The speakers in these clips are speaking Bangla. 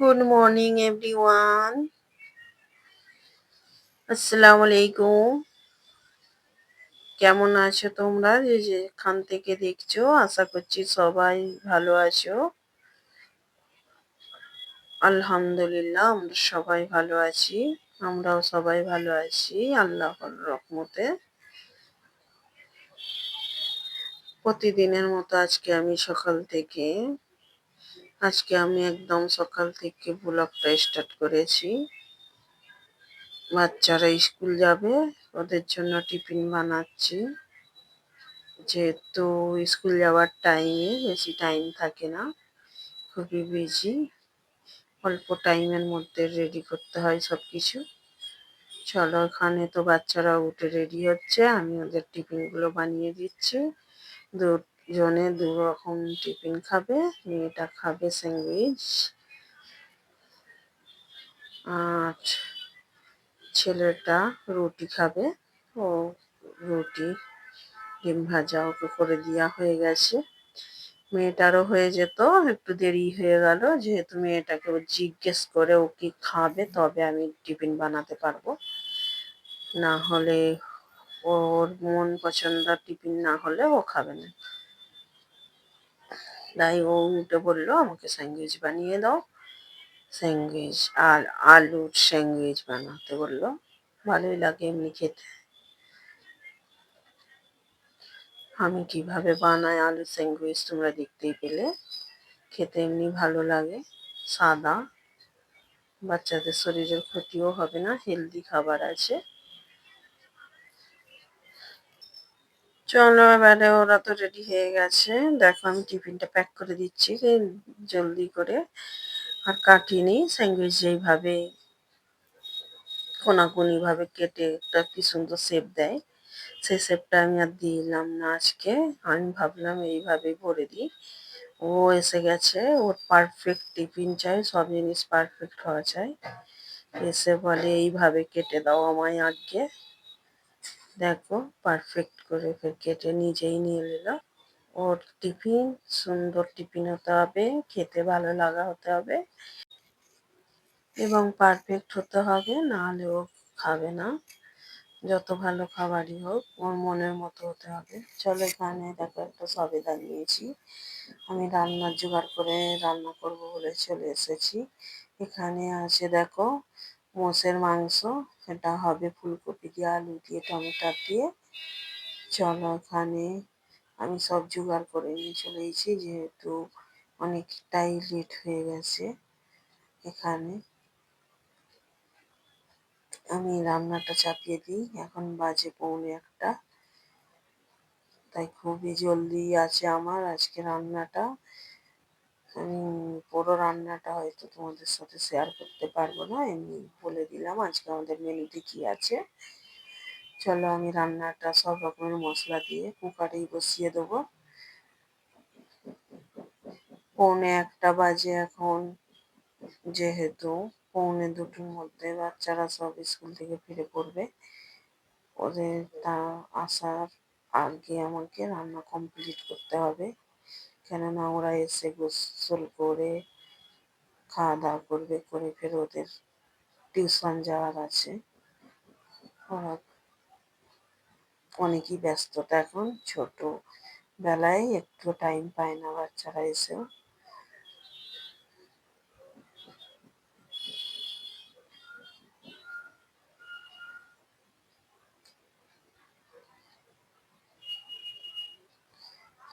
গুড মর্নিং এভরিওয়ান আসসালামু আলাইকুম কেমন আছো তোমরা? যে যেখান থেকে দেখছ, আশা করছি সবাই ভালো আছো। আলহামদুলিল্লাহ, আমরা সবাই ভালো আছি। আমরাও সবাই ভালো আছি, আল্লাহর রহমতে। প্রতিদিনের মতো আজকে আমি সকাল থেকে আজকে আমি একদম সকাল থেকে ব্লগটা স্টার্ট করেছি। বাচ্চারা স্কুল যাবে, ওদের জন্য টিফিন বানাচ্ছি। যেহেতু স্কুল যাওয়ার টাইমে বেশি টাইম থাকে না, খুবই বিজি অল্প টাইমের মধ্যে রেডি করতে হয় সব কিছু চলো ওখানে তো বাচ্চারা উঠে রেডি হচ্ছে, আমি ওদের টিফিনগুলো বানিয়ে দিচ্ছি। দুজনে দু রকম টিফিন খাবে, মেয়েটা খাবে স্যান্ডউইচ। আর ছেলেটা রুটি খাবে। ও রুটি, ডিম ভাজা ওকে করে দেওয়া হয়ে গেছে। মেয়েটারও হয়ে যেত, একটু দেরি হয়ে গেল। যেহেতু মেয়েটাকে ও জিজ্ঞেস করে ও কি খাবে, তবে আমি টিফিন বানাতে পারব। না হলে ওর মন পছন্দ টিফিন না হলে ও খাবে না। তাই ও উঠে বলল, আমাকে স্যান্ডউইচ বানিয়ে দাও। স্যান্ডউইচ আর আলুর স্যান্ডউইচ বানাতে বলল। ভালোই লাগে এমনি খেতে। আমি কীভাবে বানাই আলু স্যান্ডউইচ তোমরা দেখতেই পেলে। খেতে এমনি ভালো লাগে, সাদা। বাচ্চাদের শরীরের ক্ষতিও হবে না হেলদি খাবার আছে। চলো এবারে ওরা তো রেডি হয়ে গেছে। দেখো আমি টিফিনটা প্যাক করে দিচ্ছি জলদি করে। আর কাটিনি স্যান্ডউইচ যেইভাবে কোনাকুনি ভাবে কেটে একটা কি সুন্দর শেপ দেয়, সেই শেপটা আমি আর দিলাম না আজকে। আমি ভাবলাম এইভাবে ভরে দিই। ও এসে গেছে, ওর পারফেক্ট টিফিন চাই, সব জিনিস পারফেক্ট হওয়া চাই। এসে বলে, এইভাবে কেটে দাও আমায় আগে। দেখো পারফেক্ট করে কেটে নিজেই নিয়ে নিল। ওর টিফিন, সুন্দর টিফিন হতে হবে, খেতে ভালো লাগা হতে হবে এবং পারফেক্ট হতে হবে, নাহলে ও খাবে না। যত ভালো খাবারই হোক, ওর মনের মতো হতে হবে। চলো এখানে দেখো একটা সবেদা নিয়েছি। আমি রান্নার জোগাড় করে রান্না করব বলে চলে এসেছি। এখানে আছে দেখো মোষের মাংস এটা হবে ফুলকপি দিয়ে, আলু দিয়ে, টমেটো দিয়ে। চলো এখানে আমি সব জোগাড় করে নিয়ে চলে এসেছি, যেহেতু অনেকটাই লেট হয়ে গেছে এখানে। আমি রান্নাটা চাপিয়ে দিই, এখন বাজে পৌনে একটা। তাই খুবই জলদি আছে আমার আজকে রান্নাটা। আমি পুরো রান্নাটা হয়তো তোমাদের সাথে শেয়ার করতে পারব না এমনি বলে দিলাম আজকে আমাদের মেনুতে কি আছে। চলো আমি রান্নাটা সব রকমের মশলা দিয়ে কুকারেই বসিয়ে দেবো। পৌনে একটা বাজে এখন, যেহেতু পৌনে দুটোর মধ্যে বাচ্চারা সব স্কুল থেকে ফিরে পড়বে। ওদের তা আসার আগে আমাকে রান্না কমপ্লিট করতে হবে। কেননা ওরা এসে গোসল করে খাওয়া দাওয়া করবে, করে ফের ওদের টিউশন যাওয়ার আছে। ওরা অনেকই ব্যস্ততা এখন ছোট বেলায় একটু টাইম পায় না বাচ্চারা এসেও।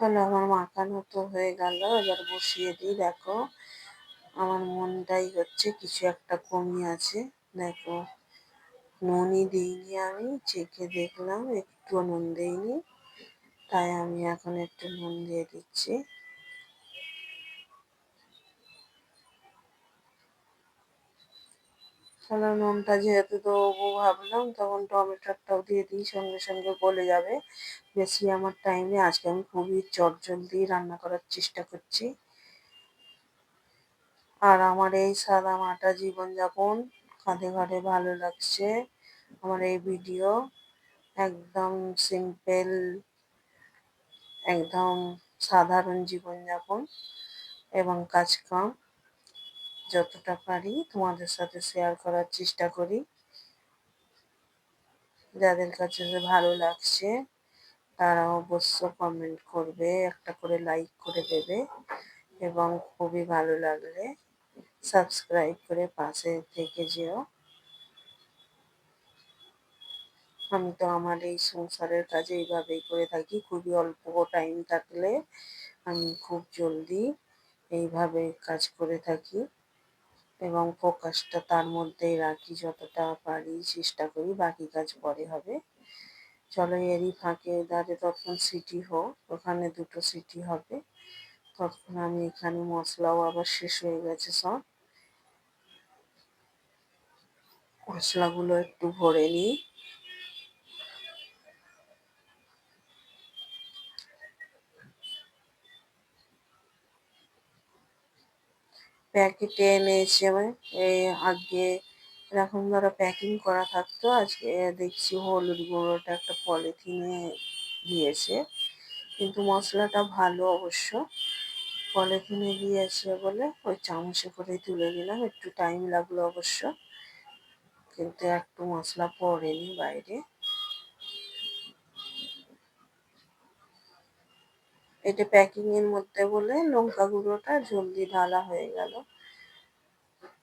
চলো আমার মাখানো তো হয়ে গেল। এবার বসিয়ে দিই, দেখো। আমার মনটাই হচ্ছে কিছু একটা কমি আছে। দেখো, নুনই দিইনি আমি, চেখে দেখলাম একটু নুন দিইনি। তাই আমি এখন একটু নুন দিয়ে দিচ্ছি। তাহলে নুনটা যেহেতু দেবো ভাবলাম, তখন টমেটোটাও দিয়ে দিই, সঙ্গে সঙ্গে গলে যাবে। বেশি আমার টাইমে আজকে আমি খুবই চটজলদি রান্না করার চেষ্টা করছি। আর আমার এই সাদা মাটা জীবনযাপন কাঁধে ঘাড়ে ভালো লাগছে, আমার এই ভিডিও একদম সিম্পল একদম সাধারণ জীবনযাপন এবং কাজকাম যতটা পারি তোমাদের সাথে শেয়ার করার চেষ্টা করি। যাদের কাছে ভালো লাগছে, তারা অবশ্য কমেন্ট করবে, একটা করে লাইক করে দেবে এবং খুবই ভালো লাগলে সাবস্ক্রাইব করে পাশে থেকে যেও। আমি তো আমার এই সংসারের কাজে এইভাবেই করে থাকি, খুবই অল্প টাইম থাকলে আমি খুব জলদি এইভাবে কাজ করে থাকি। এবং ফোকাসটা তার মধ্যেই রাখি, যতটা পারি চেষ্টা করি, বাকি কাজ পরে হবে। চলো এরই ফাঁকে দাঁড়িয়ে তখন সিটি হোক, ওখানে দুটো সিটি হবে। তখন আমি এখানে মশলাও আবার শেষ হয়ে গেছে সব। মশলাগুলো একটু ভরে নিই। প্যাকেটে আমি এই আগে এরকম ধরো প্যাকিং করা থাকতো। আজকে দেখছি হলুদ গুঁড়োটা একটা পলিথিনে দিয়েছে। কিন্তু মশলাটা ভালো অবশ্য। পলিথিনে দিয়েছে বলে ওই চামচে করে তুলে নিলাম। একটু টাইম লাগল অবশ্য। কিন্তু একটু মশলা পড়েনি বাইরে। এটা প্যাকিং এর মধ্যে বলে লঙ্কা গুঁড়োটা জলদি ঢালা হয়ে গেল।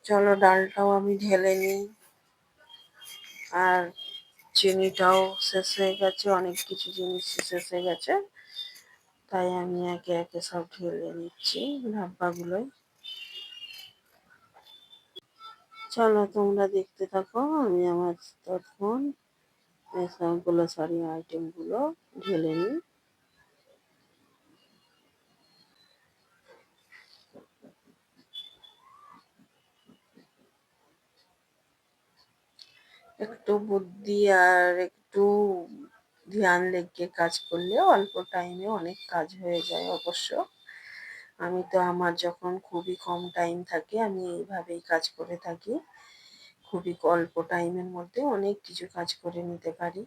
চলো ডালটাও আমি ঢেলে নিই। আর চিনিটাও শেষ হয়ে গেছে, অনেক কিছু জিনিস শেষ হয়ে গেছে। তাই আমি একে একে সব ঢেলে নিচ্ছি ডাব্বাগুলোয় চলো তোমরা দেখতে থাকো, আমি আমার তখন সবগুলো সরি আইটেমগুলো ঢেলে নিই। একটু বুদ্ধি আর একটু ধ্যান লেগে কাজ করলে অল্প টাইমে অনেক কাজ হয়ে যায় অবশ্য। আমি তো আমার যখন খুবই কম টাইম থাকে, আমি এইভাবেই কাজ করে থাকি। খুবই অল্প টাইমের মধ্যে অনেক কিছু কাজ করে নিতে পারি।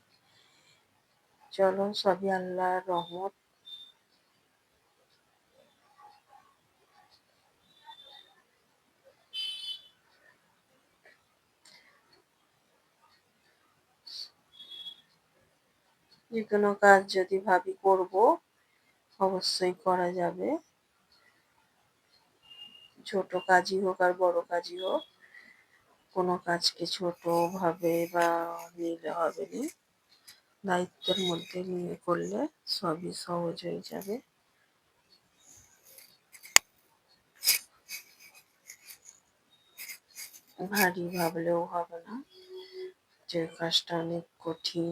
চলো, সবই আল্লাহর রহমত। যে কোনো কাজ যদি ভাবি করব, অবশ্যই করা যাবে। ছোট কাজই হোক আর বড় কাজই হোক, কোনো কাজকে ছোট ভাবে বা নিলে হবে না। দায়িত্বের মধ্যে নিয়ে করলে সবই সহজ হয়ে যাবে। ভারী ভাবলেও হবে না। যে কাজটা অনেক কঠিন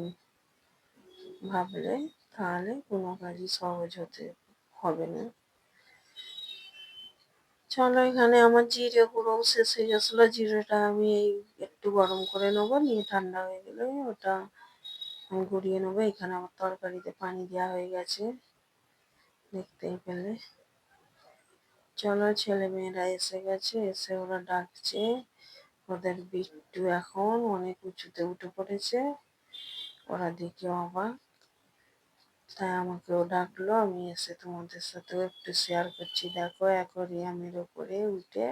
ভাবলে তাহলে কোনো কাজই সহজ হতে, হবে না। চলো এখানে আমার জিরে গুঁড়ো শেষ হয়ে গেছিল। জিরেটা আমি এই একটু গরম করে নেব, নিয়ে ঠান্ডা হয়ে গেলে ওটা আমি গুঁড়িয়ে নেব। এখানে আমার তরকারিতে পানি দেওয়া হয়ে গেছে, দেখতেই পেলে। চলো ছেলে মেয়েরা এসে গেছে, এসে ওরা ডাকছে। ওদের বিট্টু এখন অনেক উঁচুতে উঠে পড়েছে। ওরা দেখে অবাক। তাই আমাকেও ডাকলো, আমি এসে তোমাদের সাথেও একটু শেয়ার করছি। দেখো অ্যাকোরিয়ামের ওপরে উঠে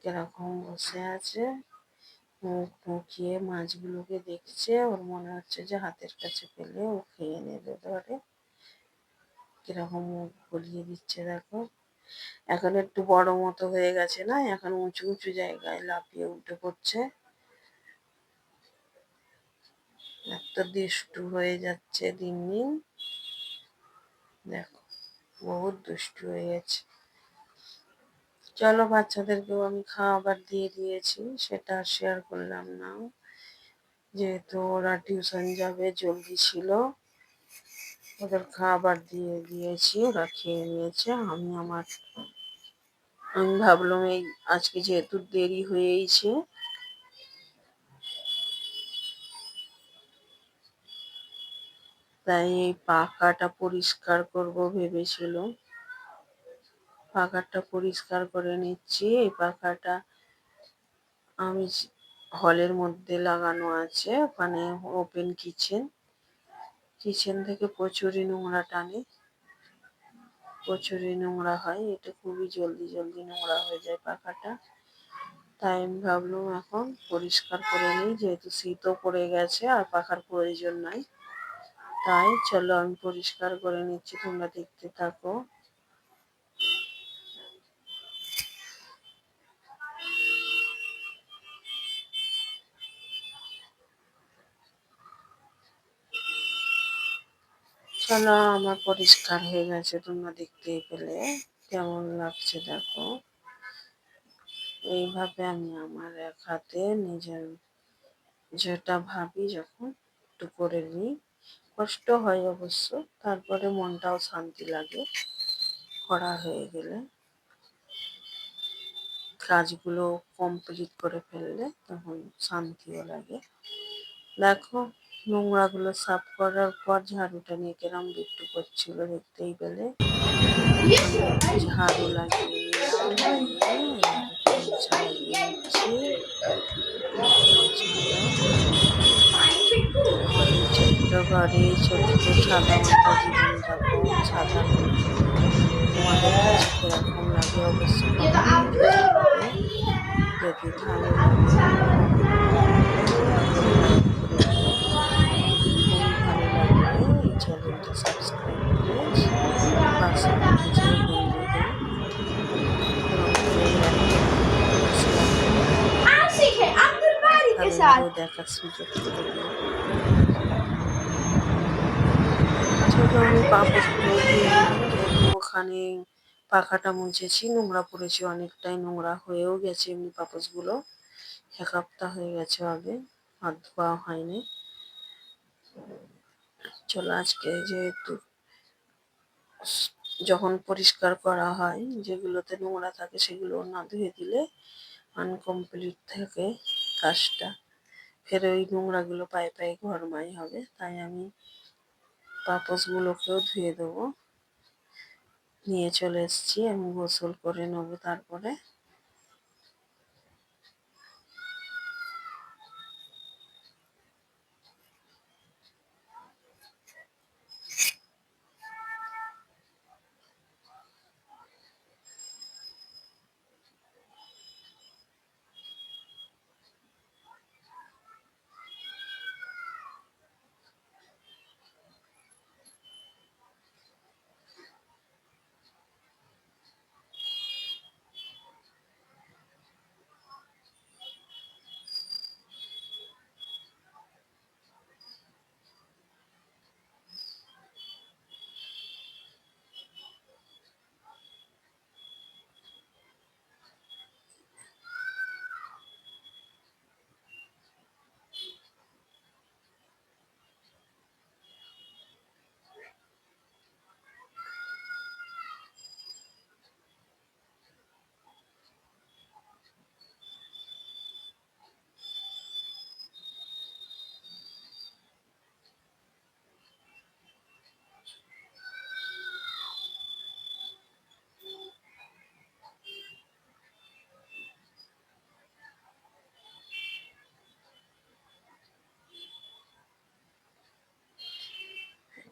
কীরকম বসে আছে, মুখ মুখিয়ে মাছগুলোকে দেখছে, ওর মনে হচ্ছে যে হাতের কাছে পেলে ও খেয়ে নেবে ধরে। কীরকম মুখ গলিয়ে দিচ্ছে, দেখো। এখন একটু বড় মতো হয়ে গেছে না, এখন উঁচু উঁচু জায়গায় লাফিয়ে উঠে পড়ছে। এত দুষ্টু হয়ে যাচ্ছে দিন দিন দেখো, বহুত দুষ্টু হয়ে গেছে। চলো, বাচ্চাদেরকেও আমি খাবার দিয়ে দিয়েছি, সেটা শেয়ার করলাম না। যেহেতু ওরা টিউশন যাবে, জলদি ছিল, ওদের খাবার দিয়ে দিয়েছি, ওরা খেয়ে নিয়েছে। আমি আমার, আমি ভাবলাম এই, আজকে যেহেতু দেরি হয়েইছে তাই এই পাখাটা পরিষ্কার করব ভেবেছিল। পাখাটা পরিষ্কার করে নিচ্ছি। এই পাখাটা আমি হলের মধ্যে লাগানো আছে। ওখানে ওপেন কিচেন কিচেন থেকে প্রচুরই নোংরা টানে। প্রচুরই নোংরা হয়। এটা খুবই জলদি জলদি নোংরা হয়ে যায় পাখাটা। তাই আমি ভাবলাম এখন পরিষ্কার করে নিই, যেহেতু শীতও পড়ে গেছে আর পাখার প্রয়োজন নাই। তাই চলো আমি পরিষ্কার করে নিচ্ছি, তোমরা দেখতে থাকো। চলো, আমার পরিষ্কার হয়ে গেছে, তোমরা দেখতেই পেলে। কেমন লাগছে দেখো। এইভাবে আমি আমার এক হাতে নিজের যেটা ভাবি যখন একটু করে নিই। কষ্ট হয় অবশ্য, তারপরে মনটাও শান্তি লাগে, করা হয়ে গেলে। কাজগুলো কমপ্লিট করে ফেললে তখন শান্তিও লাগে। দেখো, নোংরাগুলো সাফ করার পর ঝাড়ুটা নিয়ে কেরম বিট্টু করছিল দেখতেই পেলে। ঝাড়ু লাগিয়ে ঘরে ছোট্ট সাদা মাথা জীবনযাপন সাধারণ তোমাদের কাছে কীরকম লাগে অবশ্যই যদি ভালো লাগে চ্যানেলটা সাবস্ক্রাইব করে পাশে দেখার সুযোগ করে দিই ছোট আমি ওখানে পাখাটা মুছেছি, নোংরা পড়েছে অনেকটাই, নোংরা হয়েও গেছে এমনি পাপোশগুলো এক সপ্তাহ হয়ে গেছে আগে, হাত ধোয়া হয়নি। চলো আজকে যেহেতু যখন পরিষ্কার করা হয়, যেগুলোতে নোংরা থাকে সেগুলো না ধুয়ে দিলে আনকমপ্লিট থাকে কাজটা। ফের ওই নোংরাগুলো পায়ে পায়ে ঘরমাই হবে, তাই আমি পাপোশগুলোকেও ধুয়ে দেবো। নিয়ে চলে এসেছি আমি গোসল করে নেব তারপরে।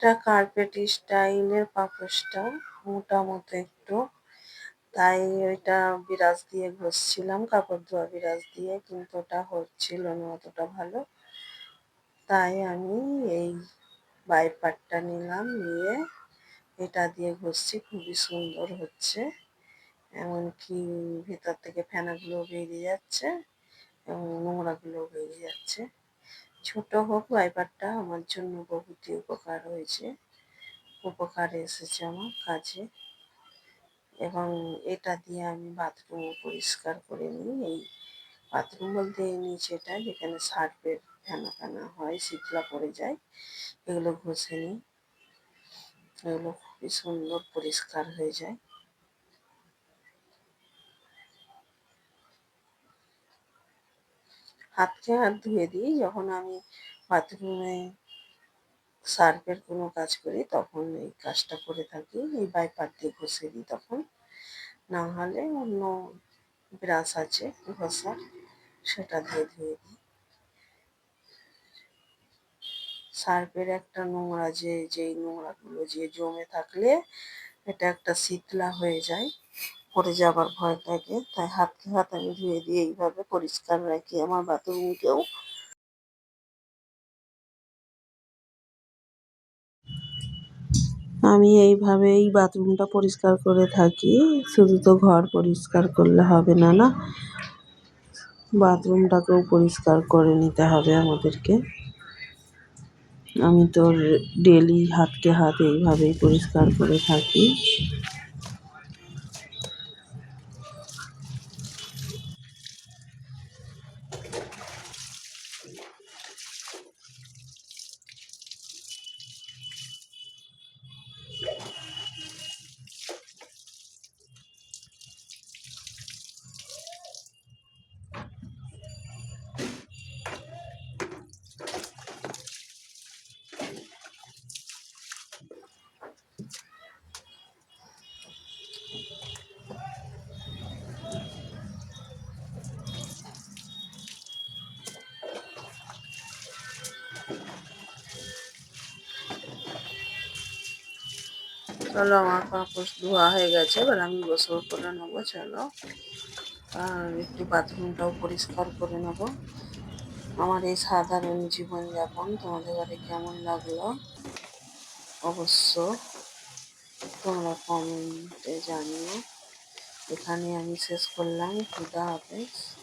এটা কার্পেট স্টাইলের পাপোশটা মোটা মতো একটু। তাই ওইটা বিরাজ দিয়ে ঘষছিলাম, কাপড় ধোয়া বিরাজ দিয়ে, কিন্তু ওটা হচ্ছিল না অতটা ভালো। তাই আমি এই বাইপারটা নিলাম, নিয়ে এটা দিয়ে ঘষছি, খুবই সুন্দর হচ্ছে। এমনকি ভেতর থেকে ফেনাগুলো বেরিয়ে যাচ্ছে এবং নোংরাগুলো বেরিয়ে যাচ্ছে। ছোট হোক ওয়াইপারটা আমার জন্য বহুতই উপকার হয়েছে। উপকারে এসেছে আমার কাজে। এবং এটা দিয়ে আমি বাথরুমও পরিষ্কার করে নিই। এই বাথরুম বলতে এই নিচেটা যেখানে সার্ফের ফেনা ফেনা হয় শীতলা পড়ে যায়, এগুলো ঘষে নিই। এগুলো খুবই সুন্দর পরিষ্কার হয়ে যায়। হাতকে হাত ধুয়ে দিই। যখন আমি বাথরুমে সার্ফের কোনো কাজ করি, তখন এই কাজটা করে থাকি। এই বাইপার দিয়ে ঘষে দিই তখন। না হলে অন্য ব্রাশ আছে ঘষার সেটা দিয়ে ধুয়ে দিই। সার্ফের একটা নোংরা যে, যেই নোংরাগুলো যে জমে থাকলে, এটা একটা শীতলা হয়ে যায়। পড়ে যাবার ভয় থাকে তাই হাতকে হাত আমি ধুয়ে দিয়ে এইভাবে পরিষ্কার রাখি আমার বাথরুমকেও। আমি এইভাবেই বাথরুমটা পরিষ্কার করে থাকি। শুধু তো ঘর পরিষ্কার করলে হবে না না? বাথরুমটাকেও পরিষ্কার করে নিতে হবে আমাদেরকে। আমি তো ডেলি হাতকে হাত এইভাবেই পরিষ্কার করে থাকি। চলো, আমার কাপড় ধোয়া হয়ে গেছে, এবার আমি গোসল করে নেব, চলো। আর একটু বাথরুমটাও পরিষ্কার করে নেব। আমার এই সাধারণ জীবনযাপন তোমাদের বাড়ি কেমন লাগল? অবশ্য তোমরা কমেন্টে জানিও। এখানে আমি শেষ করলাম। খুদা হাফেজ।